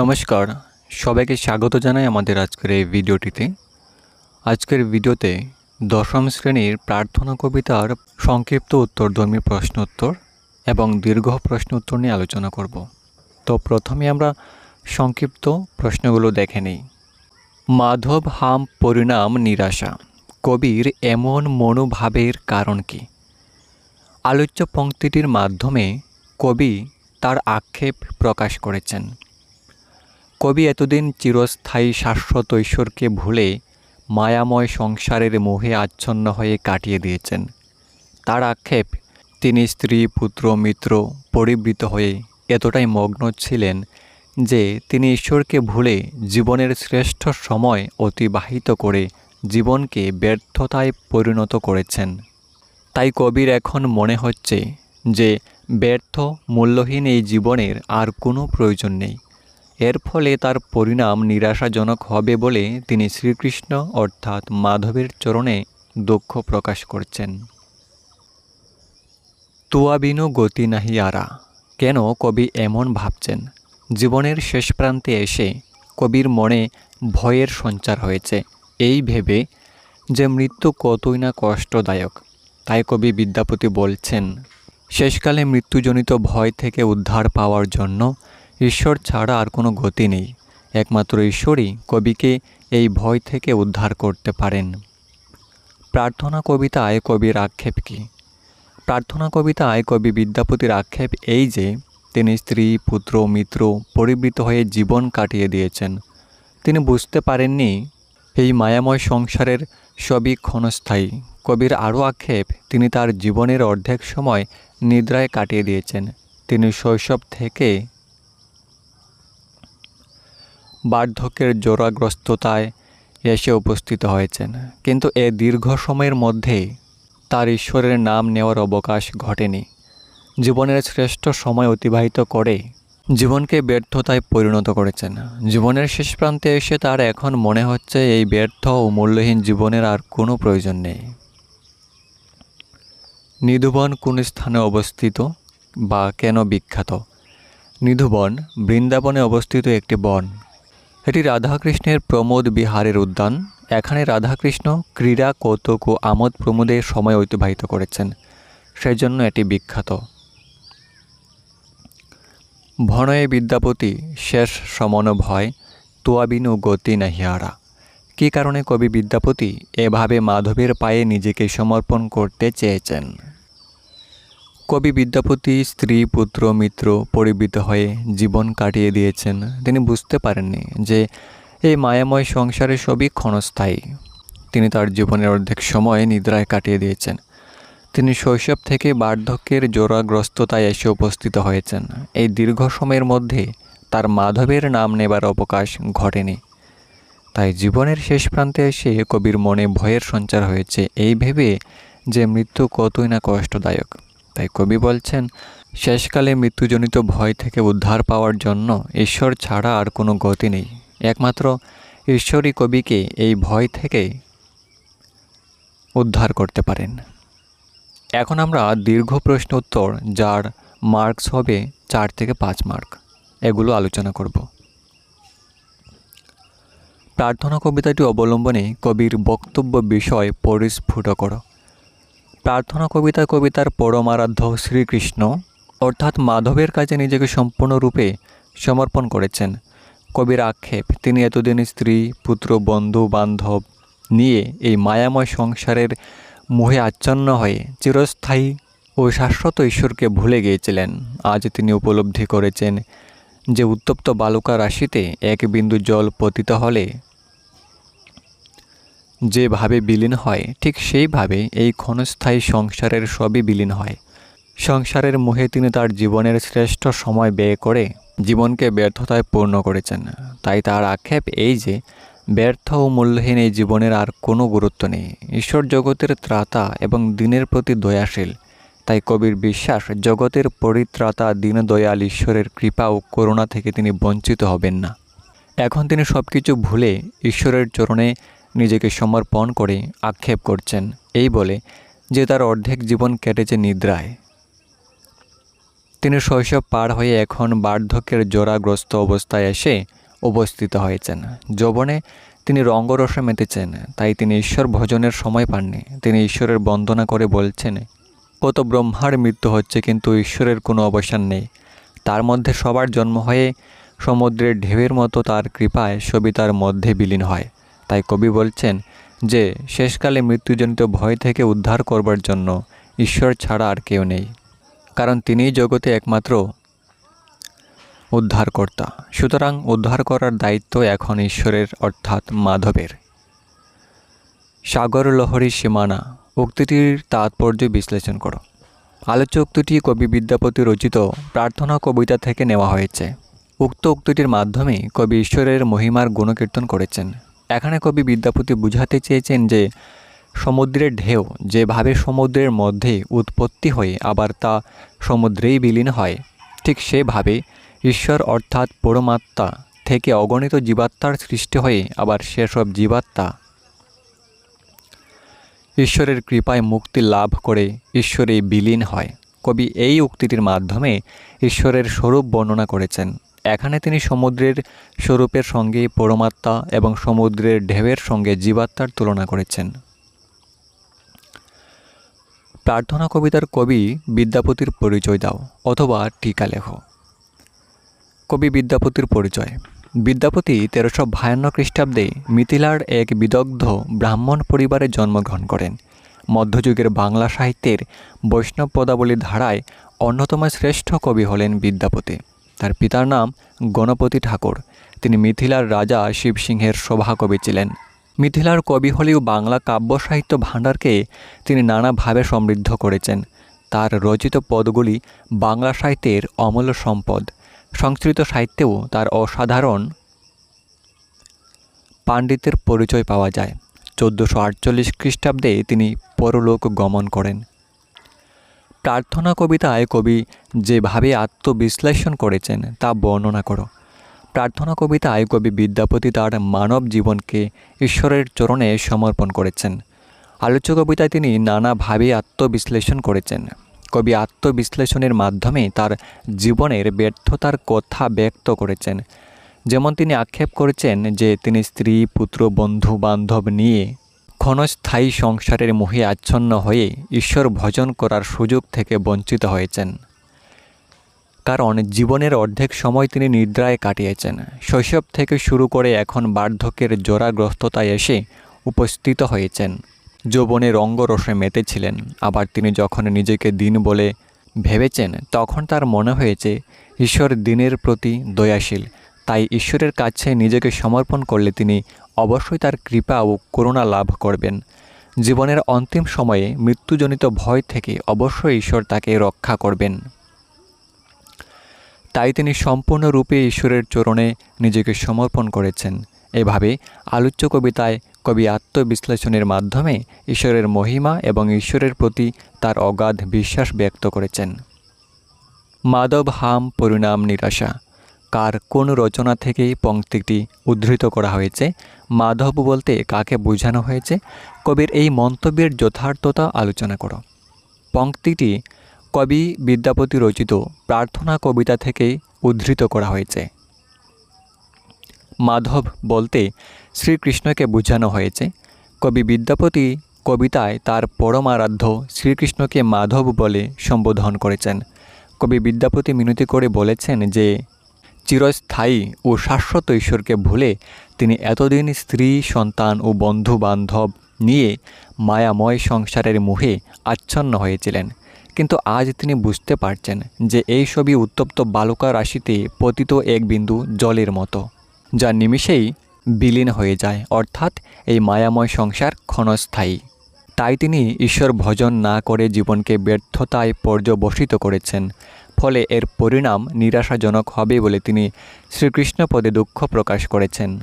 নমস্কার, সবাইকে স্বাগত জানাই আমাদের আজকের এই ভিডিওটিতে। আজকের ভিডিওতে দশম শ্রেণির প্রার্থনা কবিতার সংক্ষিপ্ত উত্তরধর্মী প্রশ্নোত্তর এবং দীর্ঘ প্রশ্ন উত্তর নিয়ে আলোচনা করব। তো প্রথমে আমরা সংক্ষিপ্ত প্রশ্নগুলো দেখে নিই। মাধব হাম পরিণাম নিরাশা, কবির এমন মনোভাবের কারণ কি? আলোচ্য পঙ্ক্তিটির মাধ্যমে কবি তার আক্ষেপ প্রকাশ করেছেন। কবি এতদিন চিরস্থায়ী শাশ্বত ঈশ্বরকে ভুলে মায়াময় সংসারের মোহে আচ্ছন্ন হয়ে কাটিয়ে দিয়েছেন। তার আক্ষেপ, তিনি স্ত্রী, পুত্র, মিত্র পরিবৃত হয়ে এতটাই মগ্ন ছিলেন যে তিনি ঈশ্বরকে ভুলে জীবনের শ্রেষ্ঠ সময় অতিবাহিত করে জীবনকে ব্যর্থতায় পরিণত করেছেন। তাই কবির এখন মনে হচ্ছে যে ব্যর্থ, মূল্যহীন এই জীবনের আর কোনো প্রয়োজন নেই। এর ফলে তার পরিণাম নিরাশাজনক হবে বলে তিনি শ্রীকৃষ্ণ অর্থাৎ মাধবের চরণে দুঃখ প্রকাশ করছেন। তুয়াবিনু গতি নাহি আরা, কেন কবি এমন ভাবছেন? জীবনের শেষ প্রান্তে এসে কবির মনে ভয়ের সঞ্চার হয়েছে। এই ভেবে যে মৃত্যু কতই না কষ্টদায়ক, তাই কবি বিদ্যাপতি বলছেন, শেষকালে মৃত্যুজনিত ভয় থেকে উদ্ধার পাওয়ার জন্য ঈশ্বর ছাড়া আর কোনো গতি নেই। একমাত্র ঈশ্বরই কবিকে এই ভয় থেকে উদ্ধার করতে পারেন। প্রার্থনা কবিতায় কবির আক্ষেপ কী? প্রার্থনা কবিতায় কবি বিদ্যাপতির আক্ষেপ এই যে, তিনি স্ত্রী, পুত্র, মিত্র পরিবৃত হয়ে জীবন কাটিয়ে দিয়েছেন। তিনি বুঝতে পারেননি, এই মায়াময় সংসারের সবই ক্ষণস্থায়ী। কবির আরও আক্ষেপ, তিনি তার জীবনের অর্ধেক সময় নিদ্রায় কাটিয়ে দিয়েছেন। তিনি শৈশব থেকে বার্ধক্যের জোরাগ্রস্ততায় এসে উপস্থিত হয়েছেন। কিন্তু এ দীর্ঘ সময়ের মধ্যে তার ঈশ্বরের নাম নেওয়ার অবকাশ ঘটেনি। জীবনের শ্রেষ্ঠ সময় অতিবাহিত করে জীবনকে ব্যর্থতায় পরিণত করেছেন। জীবনের শেষ প্রান্তে এসে তার এখন মনে হচ্ছে এই ব্যর্থ ও মূল্যহীন জীবনের আর কোনো প্রয়োজন নেই। নিধুবন কোন স্থানে অবস্থিত বা কেন বিখ্যাত? নিধুবন বৃন্দাবনে অবস্থিত একটি বন। এটি রাধাকৃষ্ণের প্রমোদ বিহারের উদ্যান। এখানে রাধাকৃষ্ণ ক্রীড়া, কৌতুক ও আমোদ প্রমোদের সময় অতিবাহিত করেছেন। সেজন্য এটি বিখ্যাত। ভনয়ে বিদ্যাপতি শেষ সমন ভয় তোয়াবিনু গতি নাহিয়ারা। কী কারণে কবি বিদ্যাপতি এভাবে মাধবের পায়ে নিজেকে সমর্পণ করতে চেয়েছেন? কবি বিদ্যাপতি স্ত্রী, পুত্র, মিত্র পরিবৃত হয়ে জীবন কাটিয়ে দিয়েছেন। তিনি বুঝতে পারেননি যে এই মায়াময় সংসারে সবই ক্ষণস্থায়ী। তিনি তার জীবনের অর্ধেক সময় নিদ্রায় কাটিয়ে দিয়েছেন। তিনি শৈশব থেকে বার্ধক্যের জোরাগ্রস্ততায় এসে উপস্থিত হয়েছেন। এই দীর্ঘ সময়ের মধ্যে তার মাধবের নাম নেবার অবকাশ ঘটেনি। তাই জীবনের শেষ প্রান্তে এসে কবির মনে ভয়ের সঞ্চার হয়েছে। এই ভেবে যে মৃত্যু কতই না কষ্টদায়ক। তাই কবি বলছেন, শেষকালে মৃত্যুজনিত ভয় থেকে উদ্ধার পাওয়ার জন্য ঈশ্বর ছাড়া আর কোনো গতি নেই। একমাত্র ঈশ্বরই কবিকে এই ভয় থেকে উদ্ধার করতে পারেন। এখন আমরা দীর্ঘ প্রশ্ন উত্তর, যার মার্কস হবে চার থেকে পাঁচ মার্ক। এগুলো আলোচনা করব। প্রার্থনা কবিতাটি অবলম্বনে কবির বক্তব্য বিষয় পরিস্ফুট করো প্রার্থনা কবিতা কবিতার পরম পরমারাধ্য শ্রীকৃষ্ণ, অর্থাৎ মাধবের কাছে নিজেকে সম্পূর্ণরূপে সমর্পণ করেছেন। কবির আক্ষেপ, তিনি এতদিন স্ত্রী, পুত্র, বন্ধু, বান্ধব নিয়ে এই মায়াময় সংসারের মোহে আচ্ছন্ন হয়ে চিরস্থায়ী ও শাশ্বত ঈশ্বরকে ভুলে গিয়েছিলেন। আজ তিনি উপলব্ধি করেছেন যে উত্তপ্ত বালুকা রাশিতে এক বিন্দু জল পতিত হলে যেভাবে বিলীন হয়, ঠিক সেইভাবে এই ক্ষণস্থায়ী সংসারের সবই বিলীন হয়। সংসারের মুহে তিনি তার জীবনের শ্রেষ্ঠ সময় ব্যয় করে জীবনকে ব্যর্থতায় পূর্ণ করেছেন। তাই তার আক্ষেপ এই যে, ব্যর্থ ও মূল্যহীন এই জীবনের আর কোনো গুরুত্ব নেই। ঈশ্বর জগতের ত্রাতা এবং দিনের প্রতি দয়াশীল। তাই কবির বিশ্বাস, জগতের পরিত্রাতা, দীনদয়াল ঈশ্বরের কৃপা ও করুণা থেকে তিনি বঞ্চিত হবেন না। এখন তিনি সব কিছু ভুলে ঈশ্বরের চরণে নিজেকে সমর্পণ করে আক্ষেপ করছেন। এই বলে যে তার অর্ধেক জীবন কেটেছে নিদ্রায়। তিনি শৈশব পার হয়ে এখন বার্ধক্যের জোড়াগ্রস্ত অবস্থায় এসে উপস্থিত হয়েছেন। যৌবনে তিনি রঙ্গরসে মেতেছেন, তাই তিনি ঈশ্বর ভজনের সময় পাননি। তিনি ঈশ্বরের বন্দনা করে বলছেন, কত ব্রহ্মার মৃত্যু হচ্ছে, কিন্তু ঈশ্বরের কোনো অবসান নেই। তার মধ্যে সবার জন্ম হয়ে সমুদ্রের ঢেউয়ের মতো তার কৃপায় সবিতার মধ্যে বিলীন হয়। তাই কবি বলছেন যে, শেষকালে মৃত্যুজনিত ভয় থেকে উদ্ধার করবার জন্য ঈশ্বর ছাড়া আর কেউ নেই। কারণ তিনিই জগতে একমাত্র উদ্ধারকর্তা। সুতরাং উদ্ধার করার দায়িত্ব এখন ঈশ্বরের, অর্থাৎ মাধবের। সাগর লহরী সীমানা। উক্তিটির তাৎপর্য বিশ্লেষণ করো। আলোচ্য উক্তিটি কবি বিদ্যাপতি রচিত প্রার্থনা কবিতা থেকে নেওয়া হয়েছে। উক্ত উক্তিটির মাধ্যমে কবি ঈশ্বরের মহিমার গুণকীর্তন করেছেন। এখানে কবি বিদ্যাপতি বুঝাতে চেয়েছেন যে, সমুদ্রের ঢেউ যেভাবে সমুদ্রের মধ্যে উৎপত্তি হয়ে আবার তা সমুদ্রেই বিলীন হয়, ঠিক সেভাবে ঈশ্বর অর্থাৎ পরমাত্মা থেকে অগণিত জীবাত্মার সৃষ্টি হয়ে আবার সেসব জীবাত্মা ঈশ্বরের কৃপায় মুক্তি লাভ করে ঈশ্বরে বিলীন হয়। কবি এই উক্তিটির মাধ্যমে ঈশ্বরের স্বরূপ বর্ণনা করেছেন। এখানে তিনি সমুদ্রের স্বরূপের সঙ্গে পরমাত্মা এবং সমুদ্রের ঢেউয়ের সঙ্গে জীবাত্মার তুলনা করেছেন। প্রার্থনা কবিতার কবি বিদ্যাপতির পরিচয় দাও, অথবা টিকা লেখো। কবি বিদ্যাপতির পরিচয়। বিদ্যাপতি তেরোশো বাহান্ন খ্রিস্টাব্দে মিথিলার এক বিদগ্ধ ব্রাহ্মণ পরিবারে জন্মগ্রহণ করেন। মধ্যযুগের বাংলা সাহিত্যের বৈষ্ণব পদাবলী ধারায় অন্যতম শ্রেষ্ঠ কবি হলেন বিদ্যাপতি। তার পিতার নাম গণপতি ঠাকুর। তিনি মিথিলার রাজা শিবসিংহের সভাকবি ছিলেন। মিথিলার কবি হলেও বাংলা কাব্য সাহিত্য ভাণ্ডারকে তিনি নানাভাবে সমৃদ্ধ করেছেন। তার রচিত পদগুলি বাংলা সাহিত্যের অমূল্য সম্পদ। সংস্কৃত সাহিত্যেও তার অসাধারণ পাণ্ডিত্যের পরিচয় পাওয়া যায়। চোদ্দোশো আটচল্লিশ খ্রিস্টাব্দে তিনি পরলোক গমন করেন। প্রার্থনা কবিতায় কবি যেভাবে আত্মবিশ্লেষণ করেছেন তা বর্ণনা করো। প্রার্থনা কবিতায় কবি বিদ্যাপতি তার মানব জীবনকে ঈশ্বরের চরণে সমর্পণ করেছেন। আলোচ্য কবিতায় তিনি নানাভাবে আত্মবিশ্লেষণ করেছেন। কবি আত্মবিশ্লেষণের মাধ্যমে তার জীবনের ব্যর্থতার কথা ব্যক্ত করেছেন। যেমন তিনি আক্ষেপ করেছেন যে তিনি স্ত্রী, পুত্র, বন্ধু, বান্ধব নিয়ে ক্ষণস্থায়ী সংসারের মোহে আচ্ছন্ন হয়ে ঈশ্বর ভজন করার সুযোগ থেকে বঞ্চিত হয়েছেন। কারণ জীবনের অর্ধেক সময় তিনি নিদ্রায় কাটিয়েছেন। শৈশব থেকে শুরু করে এখন বার্ধক্যের জোরাগ্রস্ততায় এসে উপস্থিত হয়েছেন। যৌবনে রঙ্গরসে মেতেছিলেন। আবার তিনি যখন নিজেকে দিন বলে ভেবেছেন, তখন তার মনে হয়েছে, ঈশ্বর দিনের প্রতি দয়াশীল। তাই ঈশ্বরের কাছে নিজেকে সমর্পণ করলে তিনি অবশ্যই তার কৃপা ও করুণা লাভ করবেন। জীবনের অন্তিম সময়ে মৃত্যুজনিত ভয় থেকে অবশ্যই ঈশ্বর তাকে রক্ষা করবেন। তাই তিনি সম্পূর্ণরূপে ঈশ্বরের চরণে নিজেকে সমর্পণ করেছেন। এভাবে আলোচ্য কবিতায় কবি আত্মবিশ্লেষণের মাধ্যমে ঈশ্বরের মহিমা এবং ঈশ্বরের প্রতি তার অগাধ বিশ্বাস ব্যক্ত করেছেন। মাধব হাম পরিণাম নিরাশা। কার কোন রচনা থেকে পংক্তিটি উদ্ধৃত করা হয়েছে মাধব বলতে কাকে বোঝানো হয়েছে, কবির এই মন্তব্যের যথার্থতা আলোচনা করো। পংক্তিটি কবি বিদ্যাপতি রচিত প্রার্থনা কবিতা থেকে উদ্ধৃত করা হয়েছে। মাধব বলতে শ্রীকৃষ্ণকে বোঝানো হয়েছে, কবি বিদ্যাপতি কবিতায় তার পরমারাধ্য শ্রীকৃষ্ণকে মাধব বলে সম্বোধন করেছেন। কবি বিদ্যাপতি মিনতি করে বলেছেন যে চিরস্থায়ী ও শাশ্বত ঈশ্বরকে ভুলে তিনি এতদিন স্ত্রী, সন্তান ও বন্ধু বান্ধব নিয়ে মায়াময় সংসারের মুহে আচ্ছন্ন হয়েছিলেন। কিন্তু আজ তিনি বুঝতে পারছেন যে এই সবই উত্তপ্ত বালুকা রাশিতে পতিত এক বিন্দু জলের মতো, যা নিমিষেই বিলীন হয়ে যায়, অর্থাৎ এই মায়াময় সংসার ক্ষণস্থায়ী। তাই তিনি ঈশ্বর ভজন না করে জীবনকে ব্যর্থতায় পর্যবসিত করেছেন। ফলে এর পরিণাম নিরাশাজনক হবে বলে তিনি শ্রীকৃষ্ণ পদে দুঃখ প্রকাশ করেছেন।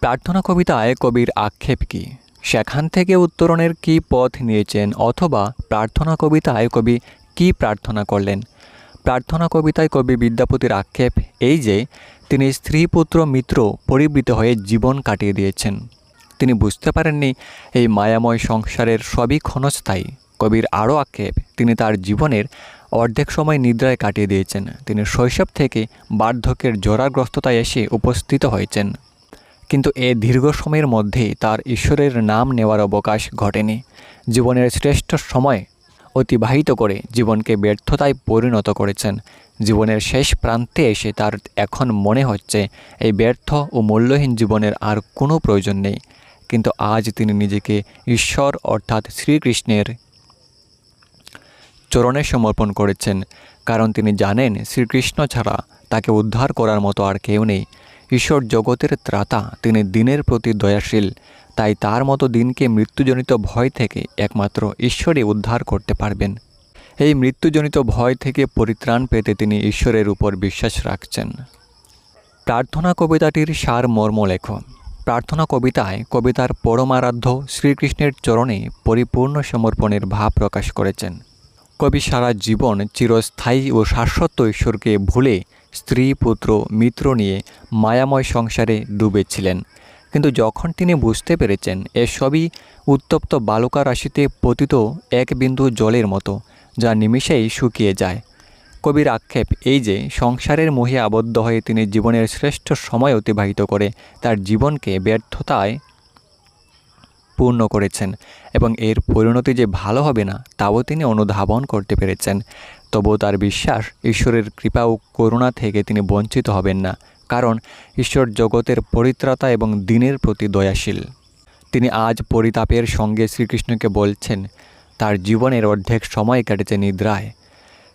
প্রার্থনা কবিতায় কবির আক্ষেপ কী? সেখান থেকে উত্তরণের কি পথ নিয়েছেন অথবা প্রার্থনা কবিতায় কবি কি প্রার্থনা করলেন? প্রার্থনা কবিতায় কবি বিদ্যাপতির আক্ষেপ এই যে, তিনি স্ত্রী, পুত্র, মিত্র পরিবৃত হয়ে জীবন কাটিয়ে দিয়েছেন। তিনি বুঝতে পারেননি এই মায়াময় সংসারের সবই ক্ষণস্থায়ী। কবির আরও আক্ষেপ তিনি তার জীবনের অর্ধেক সময় নিদ্রায় কাটিয়ে দিয়েছেন। তিনি শৈশব থেকে বার্ধক্যের জোরাগ্রস্ততায় এসে উপস্থিত হয়েছেন। কিন্তু এ দীর্ঘ সময়ের মধ্যেই তার ঈশ্বরের নাম নেওয়ার অবকাশ ঘটেনি। জীবনের শ্রেষ্ঠ সময় অতিবাহিত করে জীবনকে ব্যর্থতায় পরিণত করেছেন। জীবনের শেষ প্রান্তে এসে তার এখন মনে হচ্ছে, এই ব্যর্থ ও মূল্যহীন জীবনের আর কোনো প্রয়োজন নেই। কিন্তু আজ তিনি নিজেকে ঈশ্বর অর্থাৎ শ্রীকৃষ্ণের চরণে সমর্পণ করেছেন, কারণ তিনি জানেন শ্রীকৃষ্ণ ছাড়া তাকে উদ্ধার করার মতো আর কেউ নেই। ঈশ্বর জগতের ত্রাতা, তিনি দিনের প্রতি দয়াশীল, তাই তার মতো দিনকে মৃত্যুজনিত ভয় থেকে একমাত্র ঈশ্বরই উদ্ধার করতে পারবেন। এই মৃত্যুজনিত ভয় থেকে পরিত্রাণ পেতে তিনি ঈশ্বরের উপর বিশ্বাস রাখছেন। প্রার্থনা কবিতাটির সার মর্ম লেখ। প্রার্থনা কবিতায় কবিতার পরমারাধ্য শ্রীকৃষ্ণের চরণে পরিপূর্ণ সমর্পণের ভাব প্রকাশ করেছেন। কবি সারা জীবন চিরস্থায়ী ও শাশ্বত ঈশ্বরকে ভুলে স্ত্রী, পুত্র, মিত্র নিয়ে মায়াময় সংসারে ডুবেছিলেন। কিন্তু যখন তিনি বুঝতে পেরেছেন এসবই উত্তপ্ত বালুকা রাশিতে পতিত এক বিন্দু জলের মতো, যা নিমিষেই শুকিয়ে যায়। কবির আক্ষেপ এই যে, সংসারের মোহে আবদ্ধ হয়ে তিনি জীবনের শ্রেষ্ঠ সময় অতিবাহিত করে তার জীবনকে ব্যর্থতায় পূর্ণ করেছেন এবং এর পরিণতি যে ভালো হবে না, তাও তিনি অনুধাবন করতে পেরেছেন। তবুও তার বিশ্বাস ঈশ্বরের কৃপা ও করুণা থেকে তিনি বঞ্চিত হবেন না, কারণ ঈশ্বর জগতের পরিত্রাতা এবং দিনের প্রতি দয়াশীল। তিনি আজ পরিতাপের সঙ্গে শ্রীকৃষ্ণকে বলছেন, তার জীবনের অর্ধেক সময় কেটেছে নিদ্রায়।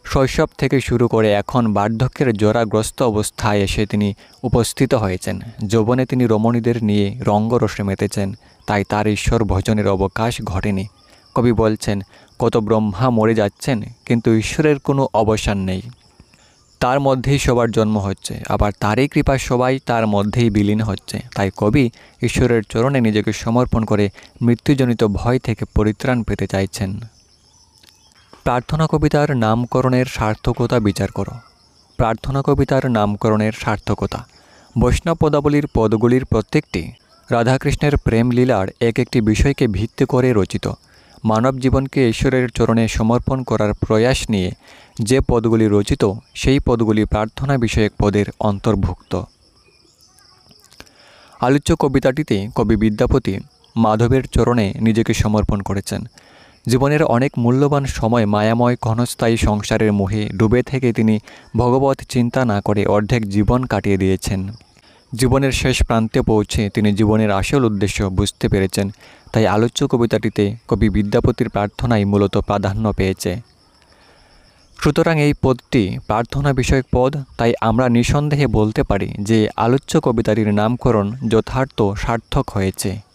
শৈশব থেকে শুরু করে এখন বার্ধক্যের জোরাগ্রস্ত অবস্থায় এসে তিনি উপস্থিত হয়েছেন। যৌবনে তিনি রমণীদের নিয়ে রঙ্গরসে মেতেছেন। তাই তার ঈশ্বর ভজনের অবকাশ ঘটেনি। কবি বলছেন, কত ব্রহ্মা মরে যাচ্ছেন, কিন্তু ঈশ্বরের কোনো অবসান নেই। তার মধ্যেই সবার জন্ম হচ্ছে, আবার তারই কৃপা সবাই তার মধ্যেই বিলীন হচ্ছে। তাই কবি ঈশ্বরের চরণে নিজেকে সমর্পণ করে মৃত্যুজনিত ভয় থেকে পরিত্রাণ পেতে চাইছেন। প্রার্থনা কবিতার নামকরণের সার্থকতা বিচার করো। প্রার্থনা কবিতার নামকরণের সার্থকতা। বৈষ্ণব পদাবলীর পদগুলির প্রত্যেকটি রাধাকৃষ্ণের প্রেম লীলার এক একটি বিষয়কে ভিত্তি করে রচিত। মানব জীবনকে ঈশ্বরের চরণে সমর্পণ করার প্রয়াস নিয়ে যে পদগুলি রচিত, সেই পদগুলি প্রার্থনা বিষয়ক পদের অন্তর্ভুক্ত। আলোচ্য কবিতাটিতে কবি বিদ্যাপতি মাধবের চরণে নিজেকে সমর্পণ করেছেন। জীবনের অনেক মূল্যবান সময় মায়াময় ক্ষণস্থায়ী সংসারের মোহে ডুবে থেকে তিনি ভগবত চিন্তা না করে অর্ধেক জীবন কাটিয়ে দিয়েছেন। জীবনের শেষ প্রান্তে পৌঁছে তিনি জীবনের আসল উদ্দেশ্য বুঝতে পেরেছেন। তাই আলোচ্য কবিতাটিতে কবি বিদ্যাপতির প্রার্থনাই মূলত প্রাধান্য পেয়েছে। সুতরাং এই পদটি প্রার্থনা বিষয়ক পদ, তাই আমরা নিঃসন্দেহে বলতে পারি যে আলোচ্য কবিতাটির নামকরণ যথার্থ সার্থক হয়েছে।